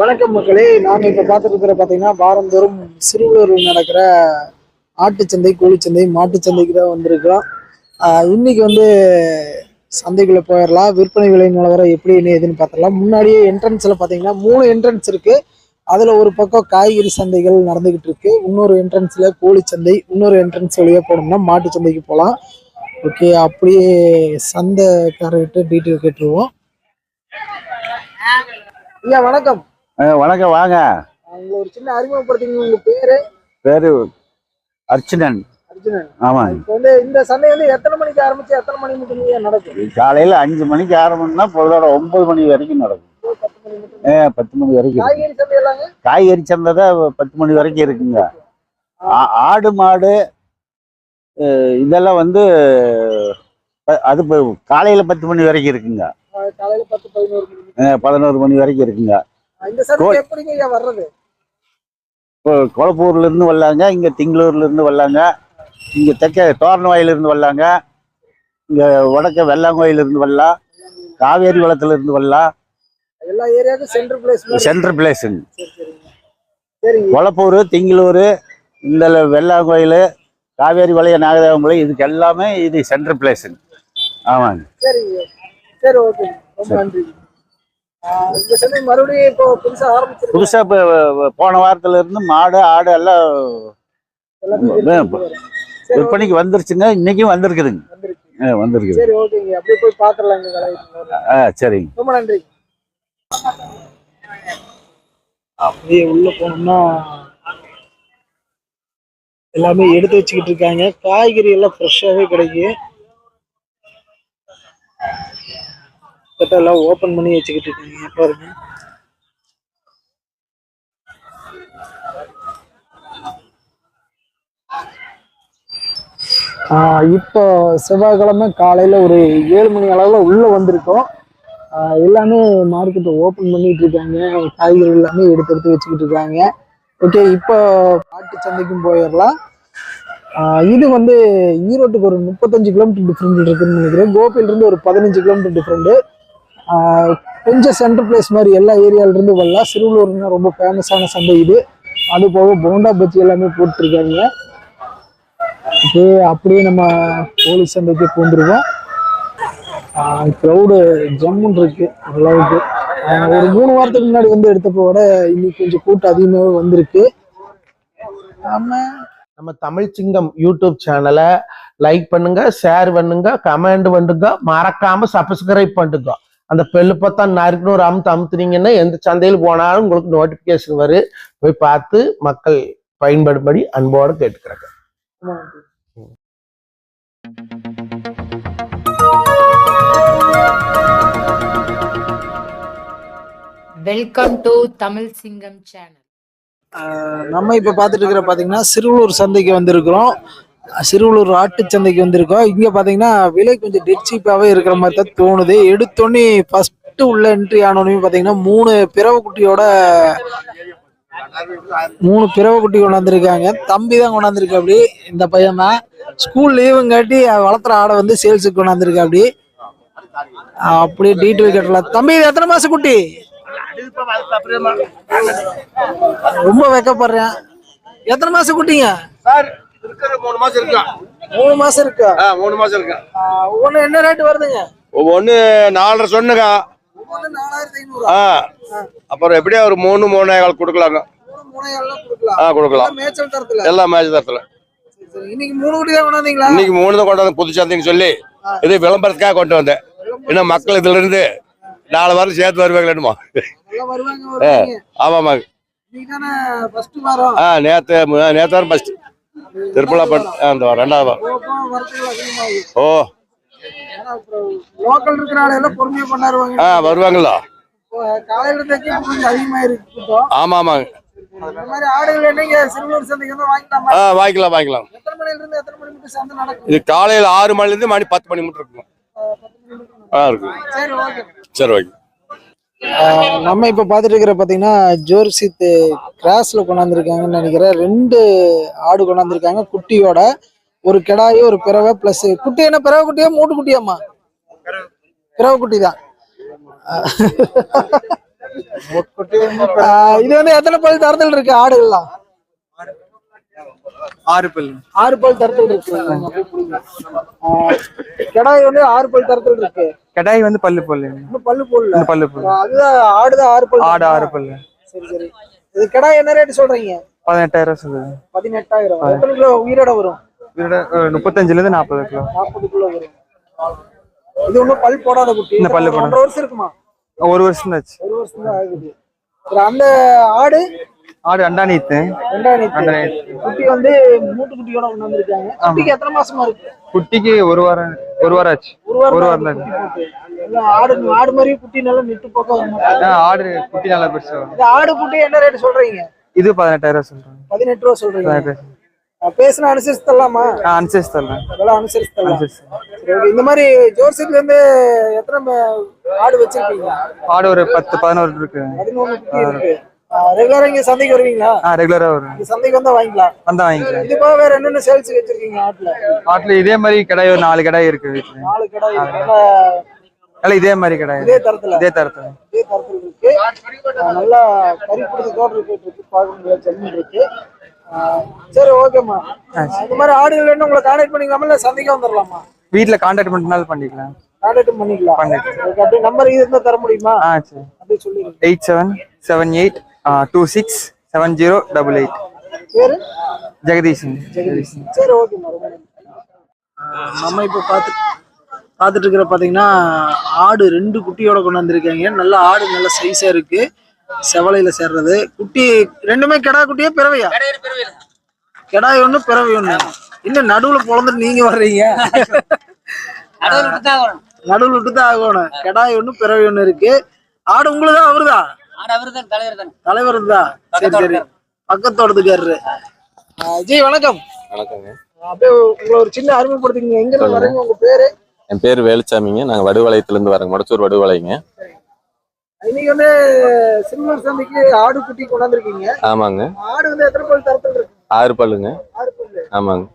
வணக்கம் மக்களே. நாம இப்ப பார்த்துட்டு பாத்தீங்கன்னா வாரந்தோறும் சிறுவலூரில் நடக்கிற ஆட்டுச்சந்தை கோழிச்சந்தை மாட்டுச்சந்தைக்கு தான் வந்திருக்கோம் இன்னைக்கு வந்து சந்தைக்குள்ளே போயிடலாம். விற்பனை விலை நிலவரம் எப்படி என்ன ஏதுன்னு பார்த்துடலாம். முன்னாடியே என்ட்ரன்ஸில் பார்த்தீங்கன்னா மூணு என்ட்ரன்ஸ் இருக்கு. அதில் ஒரு பக்கம் காய்கறி சந்தைகள் நடந்துக்கிட்டு இருக்கு. இன்னொரு என்ட்ரன்ஸில் கோழிச்சந்தை இன்னொரு என்ட்ரன்ஸ் வழியாக போனோம்னா மாட்டு சந்தைக்கு போகலாம். ஓகே அப்படியே சந்தைக்காரர்கிட்ட டீட்டெயில் கேட்டுருவோம். ஐயா வணக்கம். வணக்கம் வாங்க. உங்களை ஒரு சின்ன அறிமுகப்படுத்திங்க உங்க பேரு? பேரு அர்ச்சனன் அர்ஜுனன். ஆமாங்க இப்போ வந்து இந்த சந்தை வந்து எத்தனை மணிக்கு ஆரம்பிச்சு எத்தனை மணி மட்டும் நடக்கும்? காலையில அஞ்சு மணிக்கு ஆரம்பம்னா பொழுதோட ஒன்பது மணி வரைக்கும் நடக்கும். அஹ் பத்து மணி வரைக்கும். காய்கறி சந்தை எல்லாங்க? காய்கறி சந்தை தான் பத்து மணி வரைக்கும் இருக்குங்க. ஆடு மாடு இதெல்லாம் வந்து அது காலையில பத்து மணி வரைக்கும் இருக்குங்க. காலையில பத்து பதினோரு பதினோரு மணி வரைக்கும் இருக்குங்க. எப்படிங்க வர்றது? கொளப்பூர்ல இருந்து வரலாங்க இங்க திங்களூர்ல இருந்து வரலாங்க இங்க தெற்க தோரணவாயில இருந்து வரலாங்க இங்க வடக்க வெள்ளாங்கோயில இருந்து வரலாம் காவேரி வளத்துல இருந்து வரலாம். எல்லா ஏரியாவுக்கும் சென்டர் பிளேஸ் சென்ட்ரல் பிளேஸுங்க கொளப்பூர் திங்களூர் இந்த வெள்ளாங்கோயில் காவேரி வளைய நாகதேவமலை இதுக்கு எல்லாமே இது சென்ட்ரல் பிளேஸுங்க ஆமாங்க. சரிங்க. சரி ஓகே ரொம்ப நன்றி புதுசா இப்போ போன வாரத்துல இருந்து மாடு ஆடு எல்லாம் விற்பனைக்கு வந்துருச்சுங்க. இன்னைக்கும் வந்திருக்குதுங்க. வந்திருக்குது. ஆ சரிங்க. ரொம்ப நன்றி. அப்படியே உள்ள போனோம்னா எல்லாமே எடுத்து வச்சுக்கிட்டு இருக்காங்க. காய்கறி எல்லாம் ஃப்ரெஷ்ஷாவே கிடைக்கும் கிட்ட எல்லாம் ஓப்பன் பண்ணி வச்சுக்கிட்டு இருக்காங்க பாருங்க. இப்போ செவ்வாய்க்கிழமை காலையில ஒரு ஏழு மணி அளவில் உள்ள வந்திருக்கோம். எல்லாமே மார்க்கெட்டை ஓப்பன் பண்ணிட்டு இருக்காங்க. காய்கறி எல்லாமே எடுத்து எடுத்து வச்சுக்கிட்டு இருக்காங்க. ஓகே இப்போ பாட்டு சந்தைக்கும் போயிடலாம். இது வந்து ஈரோட்டுக்கு ஒரு முப்பத்தஞ்சு கிலோமீட்டர் டிஃப்ரெண்ட் இருக்குன்னு நினைக்கிறேன். கோபிலிருந்து ஒரு பதினஞ்சு கிலோமீட்டர் டிஃப்ரெண்ட்டு கொஞ்சம் சென்டர் பிளேஸ் மாதிரி எல்லா ஏரியால வரலாம். சிறுவலூர்னா ரொம்ப ஃபேமஸான சந்தை இது. அது போக போண்டா பஜ்ஜி எல்லாமே போட்டிருக்காங்க. ஓகே அப்படியே நம்ம போலீஸ் சந்தைக்கு பூந்துருக்கோம் க்ரௌடு ஜம்முன் இருக்கு ஓரளவுக்கு. ஒரு மூணு வாரத்துக்கு முன்னாடி வந்து எடுத்தப்போ விட இன்னைக்கு கொஞ்சம் கூட்டம் அதிகமாகவே வந்திருக்கு. நம்ம நம்ம தமிழ் சிங்கம் யூடியூப் சேனலை லைக் பண்ணுங்க ஷேர் பண்ணுங்க கமெண்ட் பண்ணுங்க மறக்காம சப்ஸ்கிரைப் பண்ணுங்க அந்த பெல்லு பார்த்தா நறுக்குன்னு ஒரு அமுத்து அமுத்துனீங்கன்னா எந்த சந்தையில் போனாலும் உங்களுக்கு நோட்டிபிகேஷன் வரும் போய் பார்த்து மக்கள் பயன்படும்படி அன்போடு கேட்டுக்கிறாங்க. வெல்கம் டு தமிழ் சிங்கம் சேனல் ஆஹ் நம்ம இப்ப பார்த்துட்டு இருக்கிற பாத்தீங்கன்னா சிறுவலூர் சந்தைக்கு வந்திருக்கிறோம். சிறுவலூர் ஆட்டு சந்தைக்கு வந்திருக்கோம். இங்க பாத்தீங்கன்னா விலை கொஞ்சம் டெட்சீப்பாவே இருக்கிற மாதிரி தான் தோணுது. எடுத்தோன்னே ஃபர்ஸ்ட் உள்ள என்ட்ரி ஆனோடனே பாத்தீங்கன்னா மூணு பிறவு குட்டியோட மூணு பிறவை குட்டி கொண்டாந்துருக்காங்க. தம்பி தான் கொண்டாந்துருக்கு அப்படி இந்த பையன் தான். ஸ்கூல் லீவுங்காட்டி வளர்த்துற ஆடை வந்து சேல்ஸுக்கு கொண்டாந்துருக்கு அப்படி. அப்படியே டீட்டெயில் e கேட்டலாம். தம்பி இது எத்தனை மாசம் குட்டி? ரொம்ப வெக்கப்படுறேன். எத்தனை மாசம் குட்டிங்க? சார் இருக்கிற மூணு மாசம் இருக்கா? மூணு மாசம் இருக்கா? ஆ மூணு மாசம் இருக்கா? ஒண்ணு என்ன ரேட் வருதுங்க? நாலரை சொன்னுங்க ஆ அப்புறம் எப்படியா ஒரு மூணு மூணே கால் கொடுக்கலாங்க. ஆ கொடுக்கலாம். மேய்ச்சல் தரத்துல. எல்லாம் தரத்துல. இன்னைக்கு மூணு தான் கொண்டாந்தீங்களா? இன்னைக்கு மூணு தான் கொண்டு வந்து புது சந்தைன்னு சொல்லி. இது விளம்பரத்துக்காக கொண்டு வந்தேன். இன்னும் மக்கள் இதுல இருந்து நாலு வாரம் சேர்த்து வருவாங்களேனுமா ஃபர்ஸ்ட் வாரம். ஆ நேத்து மு- நேத்து வாரம் ஃபர்ஸ்ட் திருப்பலாப்பட் அந்த ரெண்டாவது ஓ. ஆ வருவாங்களா? ஆமா ஆமாங்க வாங்கிக்கலாமா? ஆ வாங்கிக்கலாம் இது காலையில ஆறு மணில இருந்து மணி பத்து மணி மட்டும் இருக்குங்க ஆ இருக்கு சரி ஓகே. சரி ஓகே. நம்ம இப்ப பாத்துட்டு இருக்கிற பாத்தீங்கன்னா ஜோர்சித் கிராஸ்ல கொண்டாந்துருக்காங்கன்னு நினைக்கிறேன். ரெண்டு ஆடு கொண்டாந்துருக்காங்க. குட்டியோட ஒரு கிடாயி ஒரு பிறவை பிளஸ் குட்டி என்ன பிறவை குட்டியா மூட்டு குட்டியாம்மா? பிறவை குட்டி தான். இது வந்து எத்தனை பல் தரத்தில் இருக்கு ஆடுகள்லாம்? ஆறு பல். ஆறு பல் தரத்தில் இருக்கு. ஆஹ் கிடாய் வந்து ஆறு பல் தரத்தில் இருக்கு. கடாய் வந்து பல்லு பல்லு இன்னும் பல்லு போடல. இந்த பல்லு பல்லு அதுதான் ஆடுதான் ஆறு பல். ஆடு ஆறு பல்லு சரி சரி. இது கிடாய் என்ன ரேட் சொல்றீங்க? பதினெட்டாயிரம் சொல்லுது. பதினெட்டாயிரம். எத்தனை கிலோ உயிரோட வரும்? முப்பத்தஞ்சுல இருந்து நாற்பது கிலோ. நாற்பது கிலோ வரும். இது ஒன்றும் பல் போடாத குட்டி. இந்த பல்லு. ஒன்றரை வருஷம் இருக்குமா? ஒரு வருஷம் தாச்சு ஒரு வருஷம் தான் ஆகுது அந்த ஆடு ஆடு ரெண்டாயிரத்தி ரெண்டாயிரத்தி குட்டி வந்து மூட்டு குட்டியோட கொண்டு வந்திருக்காங்க குட்டிக்கு எத்தனை மாசமா இருக்கு? குட்டிக்கு ஒரு வாரம் ஒரு வாரம் ஆச்சு. ஒரு வாரம் தான் ஆடு ஆடு மாதிரி குட்டி நல்லா நெட்டு பக்கம் ஆடு குட்டி நல்லா பெருசா ஆடு குட்டி என்ன ரேட் சொல்றீங்க? இது பதினெட்டாயிரம் சொல்றாங்க. பதினெட்டு ரூபா சொல்றீங்க. பேசின அனுசரிச்சு தரலாமா? அனுசரிச்சு தரலாம். அதெல்லாம் அனுசரிச்சு தரலாம். இந்த மாதிரி ஜோர்சிட்ல இருந்து எத்தனை ஆடு வச்சிருக்கீங்க? ஆடு ஒரு பத்து பதினோரு இருக்கு. பதினொன்று இருக்கு. ரெகுலரா இங்க சந்தைக்கு வருவீங்களா? ஆ ரெகுலரா வரும் சந்தைக்கு வந்தா வாங்கிக்கலாம். வந்தா வாங்கிக்கலாம். இது போக வேற என்னென்ன சேல்ஸ் வச்சிருக்கீங்க ஆட்டுல ஆட்டுல இதே மாதிரி கடாய் ஒரு நாலு கடாய் இருக்கு நாலு கடை நல்லா இதே மாதிரி கடாய் இதே தரத்துல. இதே தரத்துல. இதே தரத்தில் இருக்கு. நல்லா கறி பிடிச்சதோடு இருக்கு இருக்கு. பார்க்க முடியாது ஜம்மீன் இருக்கு. சரி ஓகேம்மா இந்த மாதிரி ஆடுகள் வேணும் உங்களை கான்டாக்ட் பண்ணிக்கலாமா? இல்ல சந்தைக்கு வந்துடலாமா வீட்டுல கான்டாக்ட் பண்ணினாலும் பண்ணிக்கலாம். கான்டாக்ட் பண்ணிக்கலாம். அப்படியே நம்பர் இருந்தா தர முடியுமா? ஆ சரி. அப்படியே சொல்லிடுங்க. Eight seven seven eight two six seven zero double eight Jagadeesan. சரி. ஆஹ் நம்ம இப்போ பார்த்து பார்த்துட்டு இருக்கிற பார்த்தீங்கன்னா ஆடு ரெண்டு குட்டியோட கொண்டு வந்திருக்காங்க. நல்ல ஆடு நல்ல சைஸா இருக்கு. செவலையில சேர்றது. குட்டி ரெண்டுமே கிடா குட்டியா பிறவையா? கிடாய் ஒண்ணு பிறவை ஒண்ணு. இன்னும் நடுவுல பொழந்துட்டு நீங்க வர்றீங்க. நடுவுல விட்டு தான் ஆகணும். கிடாய் ஒண்ணு பிறவை ஒண்ணு இருக்கு. ஆடு உங்களுதா அவருதா? தலைவர் தான். சரி சரி. பக்கத்தோட்டத்துக்காரரு வணக்கம். வணக்கங்க. அப்படியே உங்களை ஒரு சின்ன அறிமுகப்படுத்திக்கங்க. எங்க இருந்து வரீங்க உங்க பேரு? என் பேர் வேலுச்சாமிங்க. நாங்கள் வடுவளையத்துலேருந்து வரேங்க. மடச்சூர் வடுவளைங்க இன்னைக்கு வந்து சில்வர் சந்தைக்கு ஆடு குட்டி கொண்டாந்துருக்கீங்க. ஆமாங்க. ஆடு வந்து எத்தனை பல் தரத்தில் இருக்கு? ஆறு பல்லுங்க. ஆமாங்க.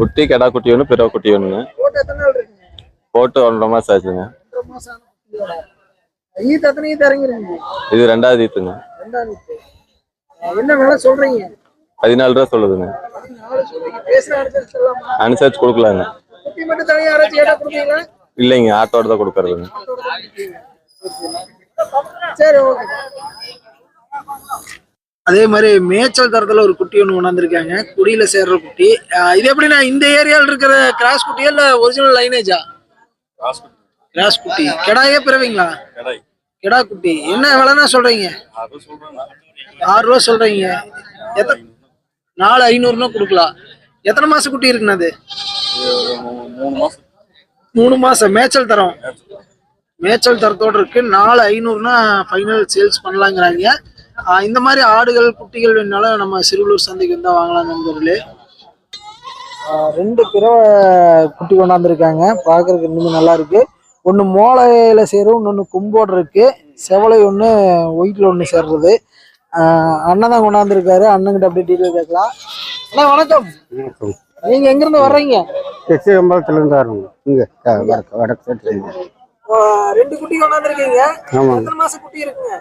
குட்டி? கெடா குட்டி ஒன்று பிறவை குட்டி போட்டு ஒன்றரை மாதம் ஆச்சுங்க. ஈத்து எத்தனை ஈத்து இறங்கிருங்க. இது ரெண்டாவது ஈத்துங்க. என்ன விலை சொல்றீங்க? பதினாலு ரூபா சொல்லுதுங்க. அனுசரிச்சு கொடுக்கலாங்க. குட்டி மட்டும் தனியாக யாராச்சும் கேட்டா கொடுப்பீங்களா? இல்லைங்க ஆட்டோட தான் கொடுக்கறதுங்க. சரி ஓகே. அதே மாதிரி மேய்ச்சல் தரத்துல ஒரு குட்டி ஒன்று கொண்டாந்துருக்காங்க. குடியில சேர்ற குட்டி. இது எப்படின்னா இந்த ஏரியால இருக்கிற கிராஸ் குட்டியா இல்ல ஒரிஜினல் லைனேஜா கிராஸ் குட்டி. கிடாயே பிறவீங்களா? கிடா குட்டி என்ன விலைன்னா சொல்றீங்க? ஆறு ரூபா சொல்றீங்க. எத்தனை நாலு ஐநூறுனா கொடுக்கலாம். எத்தனை மாசம் குட்டி இருக்குண்ணா அது? மூணு மாசம். மேய்ச்சல் தரம். மேய்ச்சல் தரத்தோடு இருக்கு. நாலு ஐநூறுனா ஃபைனல் சேல்ஸ் பண்ணலாங்கிறாங்க. இந்த மாதிரி ஆடுகள் குட்டிகள் வேணாலும் நம்ம சிறுவலூர் சந்தைக்கு வந்தால் வாங்கலாம் நண்பர்களே. ரெண்டு பிறவை குட்டி கொண்டாந்துருக்காங்க. பார்க்கறதுக்கு இன்னும் நல்லா இருக்கு. ஒன்று மோளையில சேரும் இன்னொன்று கொம்போடு இருக்கு. செவலை ஒன்று ஒயிட்ல ஒன்று சேர்றது. அண்ணன் தான் கொண்டாந்துருக்காரு. அண்ணன்கிட்ட அப்படியே டீட்டெயில் கேட்கலாம். அண்ணா வணக்கம். நீங்க எங்க இருந்து வர்றீங்க தெற்கம்பலத்துல இருந்து வரணும் இங்க வடக்கு ரெண்டு குட்டி கொண்டாந்துருக்கீங்க. எத்தனை மாசம் குட்டி இருக்குங்க?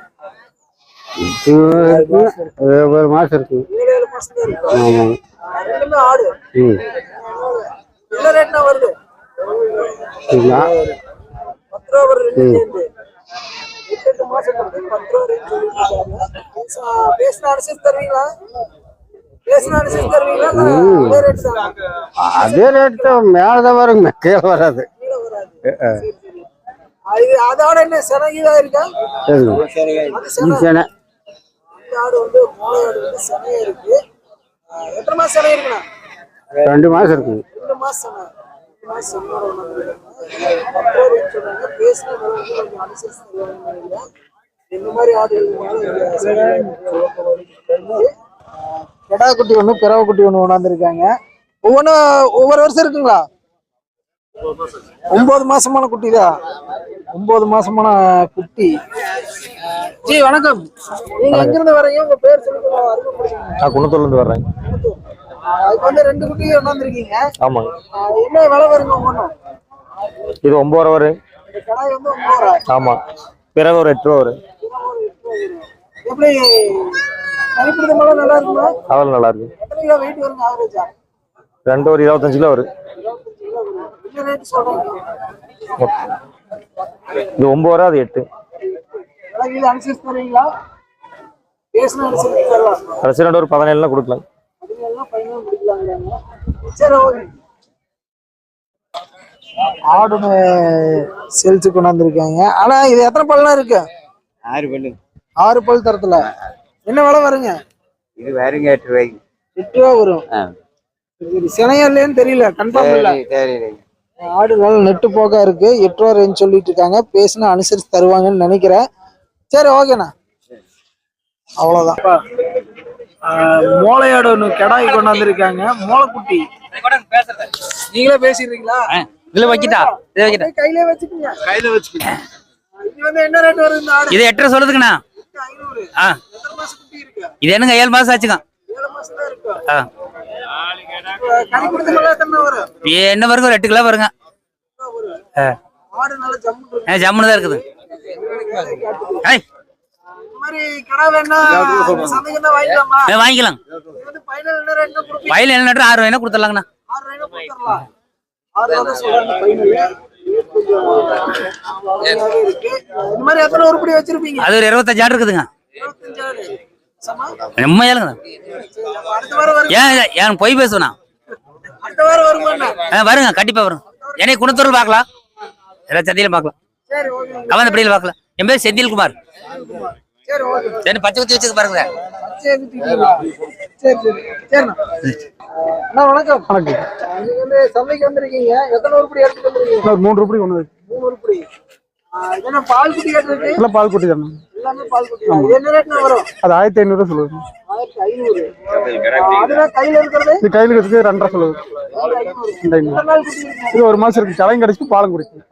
ஏழு மாசம் இருக்கு. ஏழு மாசம் இருக்கு. ஆமாங்க. ஆஹ் ரெண்டுமே ஆடு. ம். என்ன ரேட்னா வருது? வருது ரெண்டு எட்டு மாசம் பத்து ரூபா ரேட் பேசின அனுசரிச்சு தருவீங்களா அதே ரேட் தான். அதே ரேட் தான். மேலதான் வருங்க. கீழே வராது. அதோட என்ன சிறகிதா இருக்கா? சினை. ஆடு வந்து மோளை ஆடு வந்து சினையா இருக்கு. எத்தனை மாசம் சினை இருக்குண்ணா? ரெண்டு மாசம் இருக்குங்க. ரெண்டு மாசம் சினை. இந்த மாதிரி ஆடுகள் கெடா குட்டி ஒண்ணு பிறவை குட்டி ஒண்ணு கொண்டாந்துருக்காங்க ஒவ்வொன்றும் ஒவ்வொரு வருஷம் இருக்குங்களா? ஒன்பது மாசமான குட்டி தான் ஒன்பது மாசமான குட்டி. ஜி வணக்கம். நீங்க எங்க இருந்து வரீங்க உங்க பேர் சொல்லி அறிமுகப்படுத்துங்க நான் குணத்தூர்லேருந்து வர்றேன். இப்போ வந்து ரெண்டு குட்டி கொண்டாந்துருக்கீங்க ஆமாங்க ஆஹ் என்ன விலை வருங்க ஒவ்வொன்றும்? இது ஒம்பது ரூபா வரும். இந்த கடாய் வந்து ஒன்பது ரூபா. ஆமாம் பிறகு ஒரு எட்டு ரூபா வரும். எப்படி நல்லா இருக்குமா? அதெல்லாம் நல்லா இருக்கு. எத்தனை கிலோ வெயிட் வருங்க ஆவரேஜா ரெண்டு ஒரு இருபத்தஞ்சு கிலோ வரும். என்ன ரேட் சொல்றீங்க? இது ஒன்பது ரூபா அது எட்டு. அனுசரிச்சு தருவீங்களா? பேசினா அனுசரிச்சு தரலாம். கடைசி ரெண்டு ஒரு பதினேழுலாம் கொடுக்கலாம். சரி ஓகே ஆடுன சேல்ஸு கொண்டாந்துருக்காங்க. ஆனா இது எத்தனை பல்லாம் இருக்கு? ஆறு பல்லு. ஆறு பல் தரத்துல. என்ன விலை வருங்க? இது வேறுங்க எட்டு ரூபாய்க்கு. எட்டு ரூபா வரும். இது சினையா இல்லையான்னு தெரியல கன்ஃபார்ம் இல்ல. ஆடு நல்ல நெட்டு போக்கா இருக்கு எட்டு ரூபா ரேஞ்ச் சொல்லிட்டு இருக்காங்க. பேசினா அனுசரிச்சு தருவாங்கன்னு நினைக்கிறேன். சரி ஓகேண்ணா அவ்வளவுதான். மோளையாடு ஒன்று கிடாய் கொண்டாந்துருக்காங்க. மோளைக்குட்டி. நீங்களே பேசிடுறீங்களா? இதுல வைக்கிட்டா இது வைக்கிட்டா. கையிலே வச்சுக்கீங்க. கையில வச்சுக்கீங்க. என்ன ரேட் வருது இது எட்டரை சொல்லுதுங்கண்ணா இது என்னங்க ஏழு மாசம் ஆச்சுங்க. என்ன வருங்க ஒரு எட்டு கிலோ வருங்க. ஜம்முன்னு தான் இருக்குது. வாங்கிக்கலாமா? ஃபைனல் என்ன நட்டு ஆறு வேணா கொடுத்துடலாங்கண்ணா. அது ஒரு இருபத்தஞ்சு ஆடு இருக்குதுங்க. வரும் ஏன் ஏன் பொய் பேசுவேண்ணா. அடுத்த வாரம் வருமா ஆ வருங்க கண்டிப்பா வரும் என்னை குணத்தூர் பார்க்கலாம். எல்லா சந்தையிலும் பார்க்கலாம். சரி ஓகே. கவர்ந்த படியில் பார்க்கலாம். என் பேர் செந்தில்குமார். சரி பச்சை குத்தி வச்சுக்க பாருங்க. வணக்கம். வணக்கம். வந்து சந்தைக்கு வந்திருக்கீங்க. எத்தனை உருப்படி எடுத்துட்டு வந்திருக்கீங்க? ஒரு மூணு ரூபாய் ஒன்று மூணு உருப்படி. பால் குட்டி கேட்டிருக்கு இல்லை பால் குட்டி தானே. எல்லாமே பால் குட்டி தான். இது என்ன ரேட்னா வரும்? அது ஆயிரத்தி ஐநூறுரூவா சொல்லுது. ஆயிரத்தி ஐநூறு. அதுதான் கையில இருக்கிறது? இது கையில் இருக்குது ரெண்டரை சொல்லுது. ஐநூறு ரெண்டு ஐநூறு. இது ஒரு மாசம் இருக்கு. தலையும் கடிச்சு பாலும் குடிக்கும்.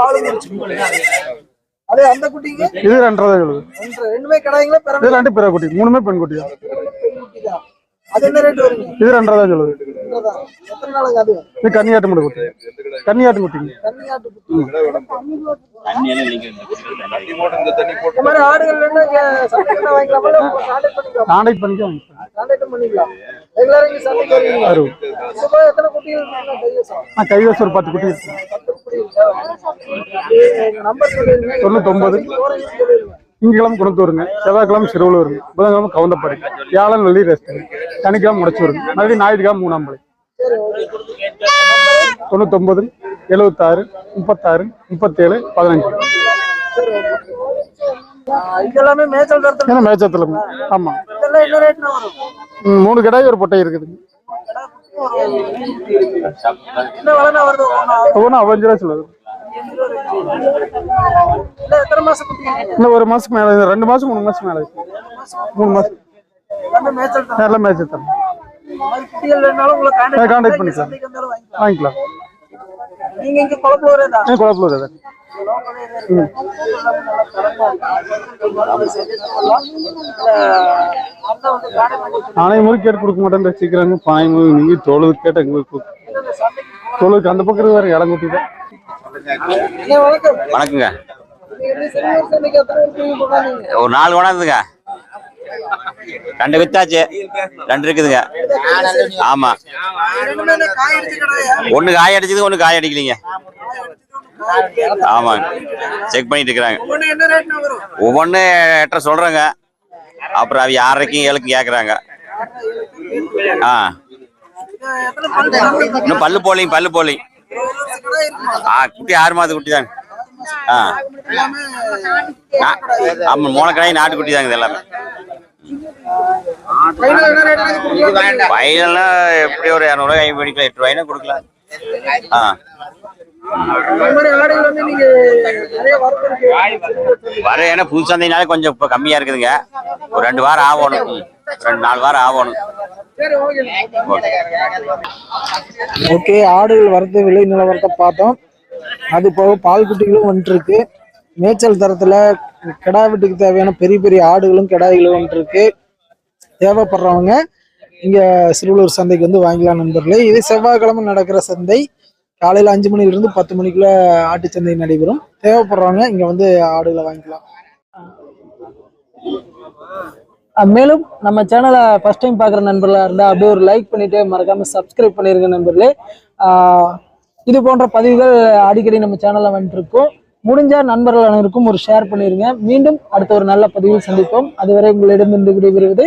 பாலும் குடிச்சு அதே அந்த குட்டிங்க? இது ரெண்டரை தான் சொல்லுது. ரெண்டுமே கடாய்ங்களா இது ரெண்டு பிற குட்டி. மூணுமே பெண் குட்டி அது என்ன ரேட் வருங்க? இது ரெண்டரை தான் சொல்லுது. இது கன்னியாட்டு முடி குட்டி. கன்னியாட்டு குட்டிங்க கான்டாக்ட் பண்ணிக்கலாமா? கான்டாக்ட் பண்ணிக்க கைவசம். ஒரு பத்து குட்டி தொண்ணூத்தொன்பது. திங்கக்கிழமை குணத்தூருங்க செவ்வாய்க்கிழமை சிறுவலூருங்க. புதன்கிழமை கவுந்தப்பாடி. வியாழன் வெள்ளி ரெஸ்ட் சனிக்கிழமை முடிச்சூருங்க மறுபடியும் ஞாயிற்றுக்கிழமை மூணாம்பளை தொண்ணூத்தொன்பது எழுபத்தாறு முப்பத்தாறு முப்பத்தேழு பதினஞ்சு. இது எல்லாமே மேய்ச்சல் தரத்துல ஏன்னா மேய்ச்சத்தில் ஆமாம் இதெல்லாம் மூணு கடாய் ஒரு பொட்டை இருக்குதுங்க ஒவ்வொன்றா? ஒவ்வொன்றும் அவஞ்சு ரூபா சொல்லுது? இன்னும் ஒரு மாசத்துக்கு மேலே ரெண்டு மாசம் மூணு மாசம் மேலே மூணு மாசம். நல்லா மேய்ச்சல் தரேன் கான்டாக்ட் பண்ணி வந்தாலும் வாங்கிக்கலாம். நீங்க இங்க தான்? முறை கேட்டு கொடுக்க மாட்டேன் ரசிக்கிறாங்க பாய் முறை நீங்க தொழுது கேட்ட எங்க போய் கொடுக்கும் தொழுதுக்கு அந்த பக்கம் வேற இடம் குட்டி தான் வணக்கம். வணக்கங்க? ஒரு நாலு கொண்டாந்துங்க. ரெண்டு வித்தாச்சு. ரெண்டு இருக்குதுங்க. ஆமா. ரெண்டுமே காய் ஒண்ணு அடிச்சது ஒண்ணு காய் அடிக்கலைங்க. ஆமாங்க செக் பண்ணிட்டு இருக்கிறாங்க. ஒவ்வொன்னு ஒவ்வொன்று எட்டரை சொல்றேங்க. அப்புறம் அவ யாரைக்கும் ஏழுக்கும் கேட்குறாங்க ஆ. இன்னும் பல்லு போலிங்க பல்லு போலிங் ஆ குட்டி ஆறு மாத குட்டி தாங்க ஆ. ஆமா மூலக்கடாய் நாட்டு குட்டி தாங்க இது எல்லாமே final என்ன rate க்கு கொடுக்கலாம்? ஃபைனல்னா எப்படி ஒரு இரநூறுவா கை பிடிக்கலாம் எட்டு ரூபாய்னா கொடுக்கலாம். ஆ. வர ஏன்னா புது சந்தைனால கொஞ்சம் இப்போ கம்மியாக இருக்குதுங்க. ஒரு ரெண்டு வாரம் ஆகணும். ரெண்டு நாலு வாரம் ஆகணும். ஓகே ஆடுகள் வரது விலை நிலவரத்தை பார்த்தோம். அது போக பால் குட்டிகளும் வந்துட்டு மேய்ச்சல் தரத்துல கிடா வீட்டுக்கு தேவையான பெரிய பெரிய ஆடுகளும் கிடாய்களும் வந்துட்டு தேவைப்படுறவங்க இங்கே சிறுவலூர் சந்தைக்கு வந்து வாங்கிக்கலாம் நண்பர்களே. இது செவ்வாய்க்கிழமை நடக்கிற சந்தை. காலையில் அஞ்சு மணிலிருந்து பத்து மணிக்குள்ள ஆட்டு சந்தை நடைபெறும். தேவைப்படுறவங்க இங்கே வந்து ஆடுகளை வாங்கிக்கலாம். மேலும் நம்ம சேனலை ஃபஸ்ட் டைம் பார்க்குற நண்பர்களாக இருந்தால் அப்படியே ஒரு லைக் பண்ணிவிட்டு மறக்காமல் சப்ஸ்கிரைப் பண்ணியிருங்க நண்பர்களே. இது போன்ற பதிவுகள் அடிக்கடி நம்ம சேனலில் வந்துட்டுருக்கோம் முடிஞ்ச நண்பர்கள் அனைவருக்கும் ஒரு ஷேர் பண்ணிருங்க. மீண்டும் அடுத்த ஒரு நல்ல பதிவில் சந்திப்போம். அதுவரை உங்களிடமிருந்து விடைபெறுவது